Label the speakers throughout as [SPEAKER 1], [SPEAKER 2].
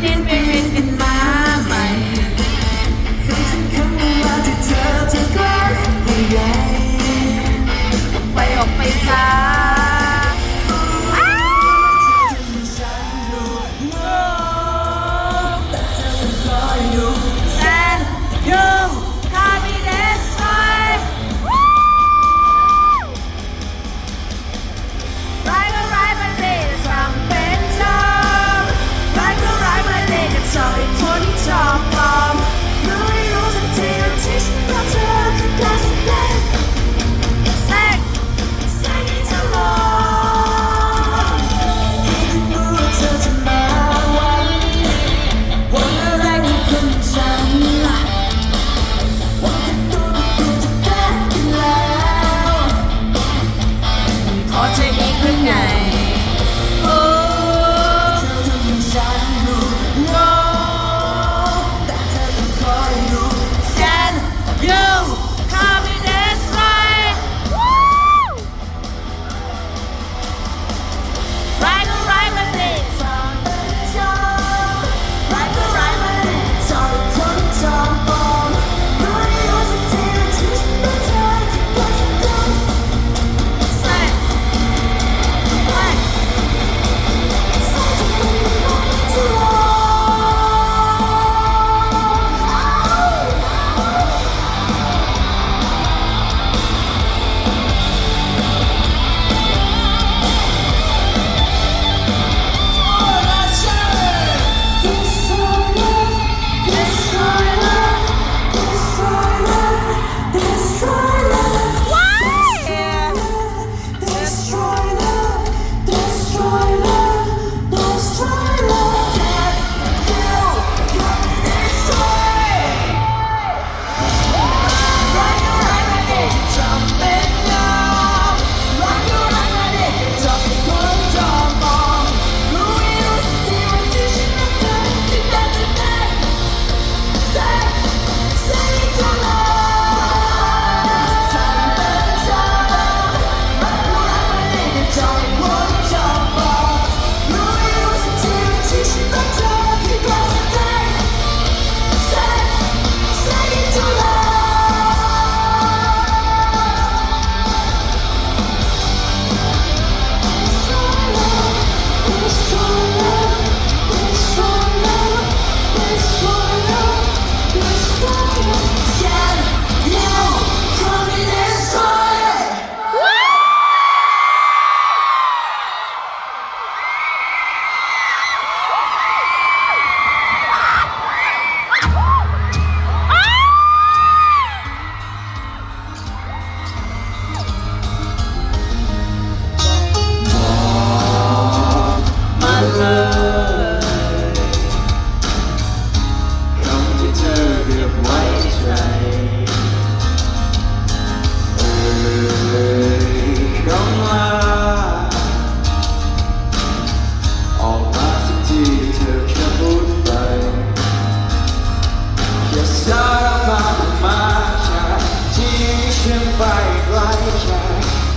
[SPEAKER 1] Indian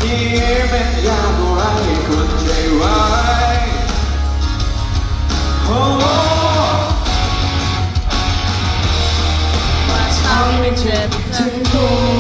[SPEAKER 1] นี่เป็นยาโบราณคนใจไว้โอ้มาทำให้เจ็บถึงตัว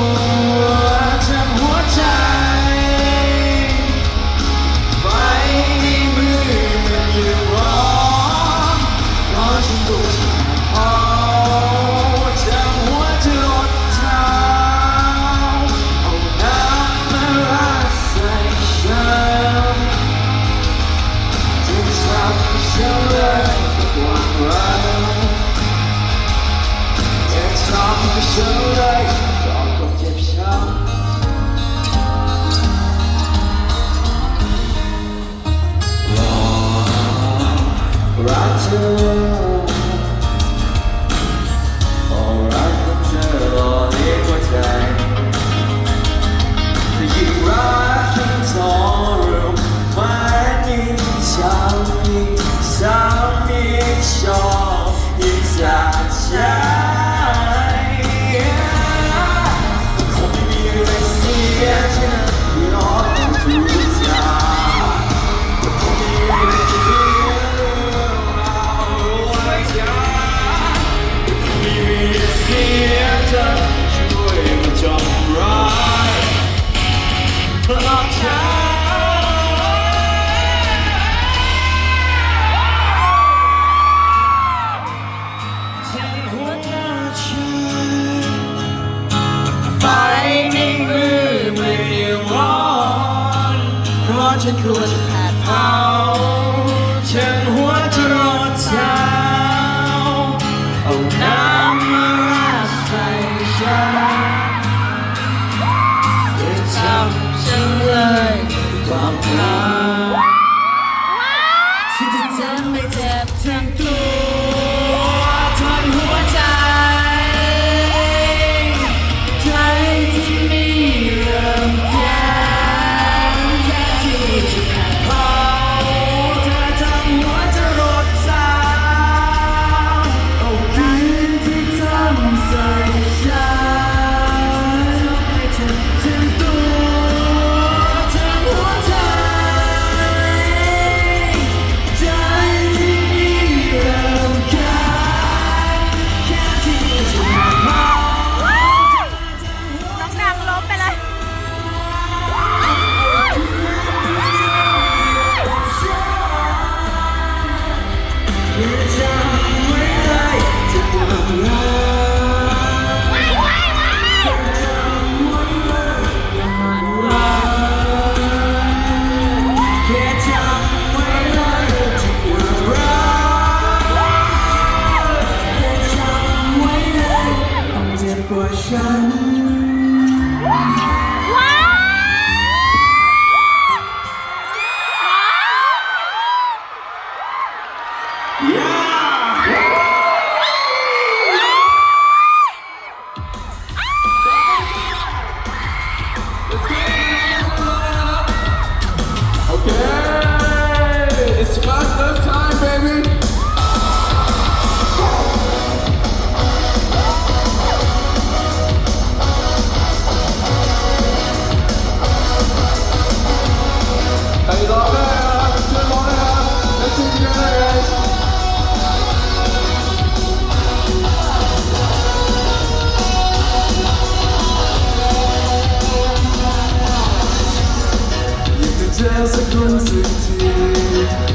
[SPEAKER 1] จอสักคนสักที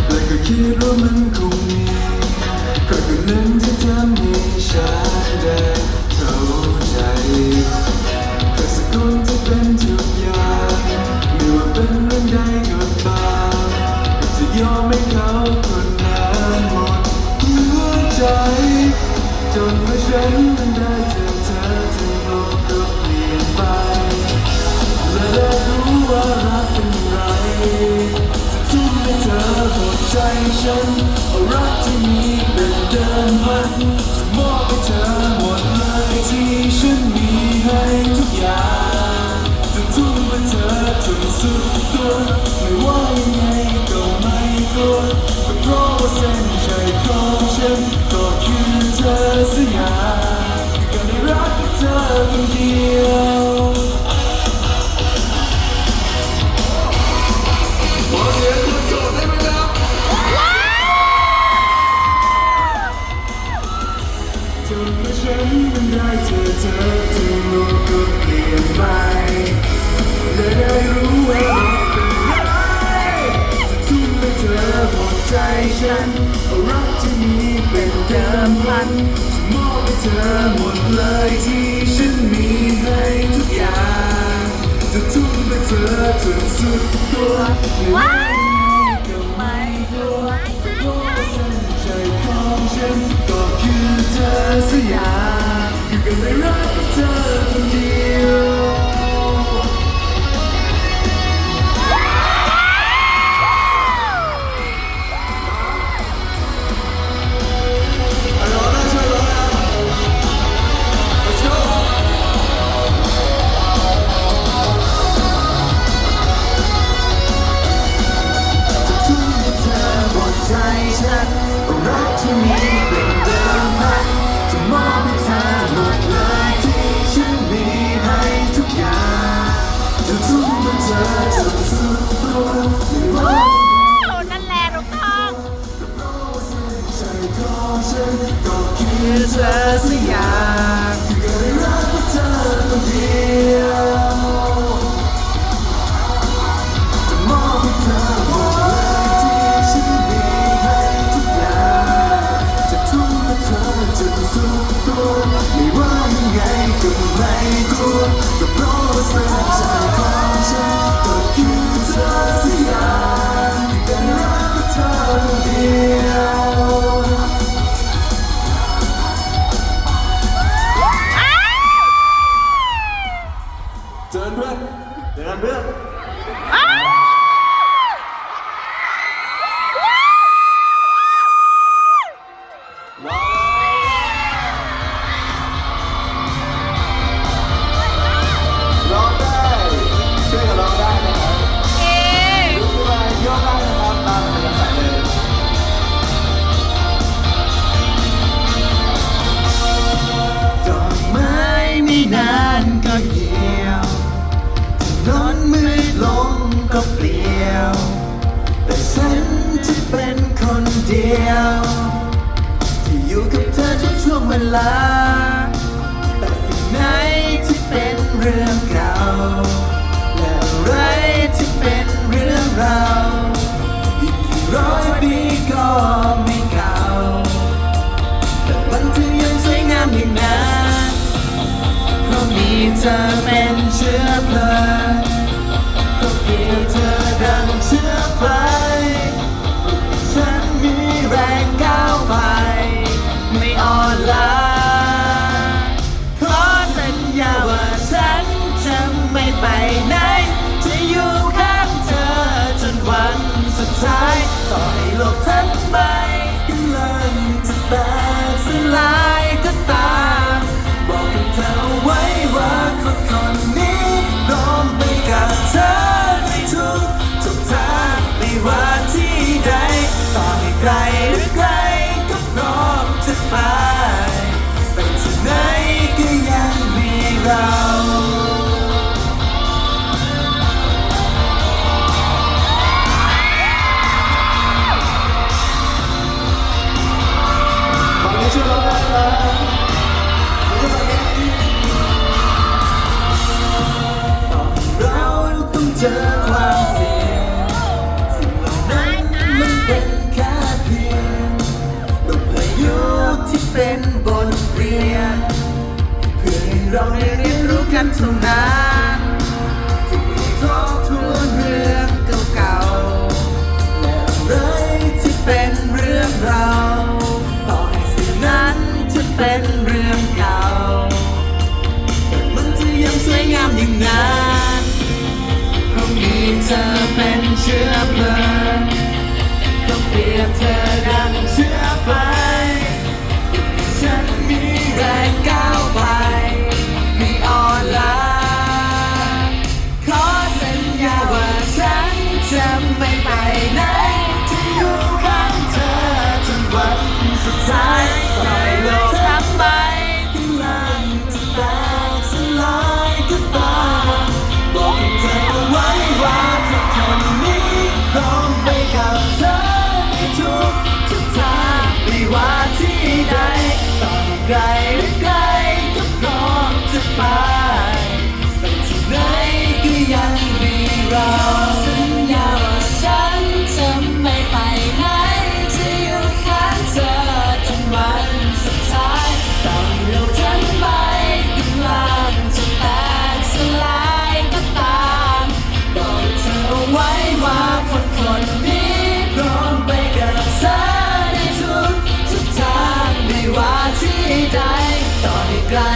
[SPEAKER 1] แต่ก็คิดว่ามันคงมี ใจฉันรักที่มีเป็นเดิมพันมอบให้เธอ ธอ
[SPEAKER 2] หม
[SPEAKER 1] ดเลยที่ฉันมีให้ทุกอย่างจะทุ่มให้เธอจนสุด ลา แต่สิ่งไหนที่เป็นเรื่องเก่า และอะไรที่เป็นเรื่องเราอีกกี่ร้อยปีก็ไม่เก่า แต่วันที่ยังสวยงามอย่างนั้นเพราะมีเธอเป็นเชื้อเพลิง บทเรี
[SPEAKER 2] ยน
[SPEAKER 1] เพื่อให้เราได้เรียนรู้กันเท่นั้ที่มีทบทวนเรื่องเก่าๆและอะไรที่เป็นเรื่องเราต่อให้สิ่งนั้นจะเป็นเรื่องเก่ามันจะยังสวยงามอย่างนั้นเพมีเธอเป็นเชื้อเพลิงต้องเปรียบเธอ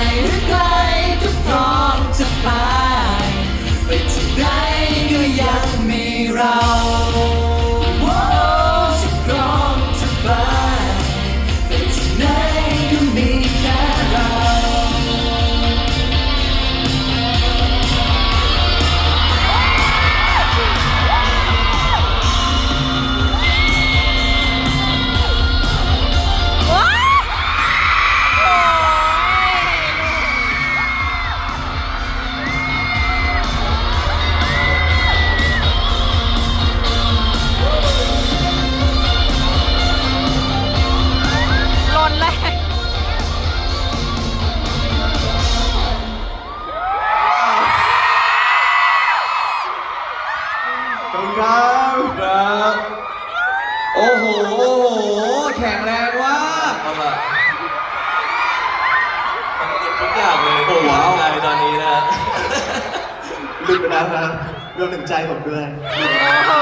[SPEAKER 1] time.
[SPEAKER 3] ไปแล้วครับรวมถึงใจผมด้วย
[SPEAKER 4] โอ้โห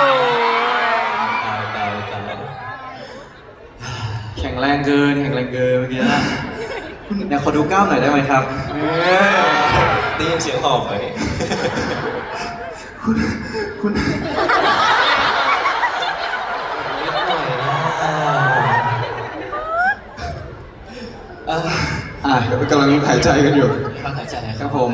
[SPEAKER 3] ตายตายตายแข็งแรงเกินแข็งแรงเกินเมื่อกี้นะเนี่ยขอดูกล้ามหน่อยได้ไหมครับได้ยินเสียงหอบไหม
[SPEAKER 1] คุณคุณ
[SPEAKER 3] อะ
[SPEAKER 1] อะกำลังหายใจกันอยู่
[SPEAKER 3] พักหายใจ
[SPEAKER 1] ครับผม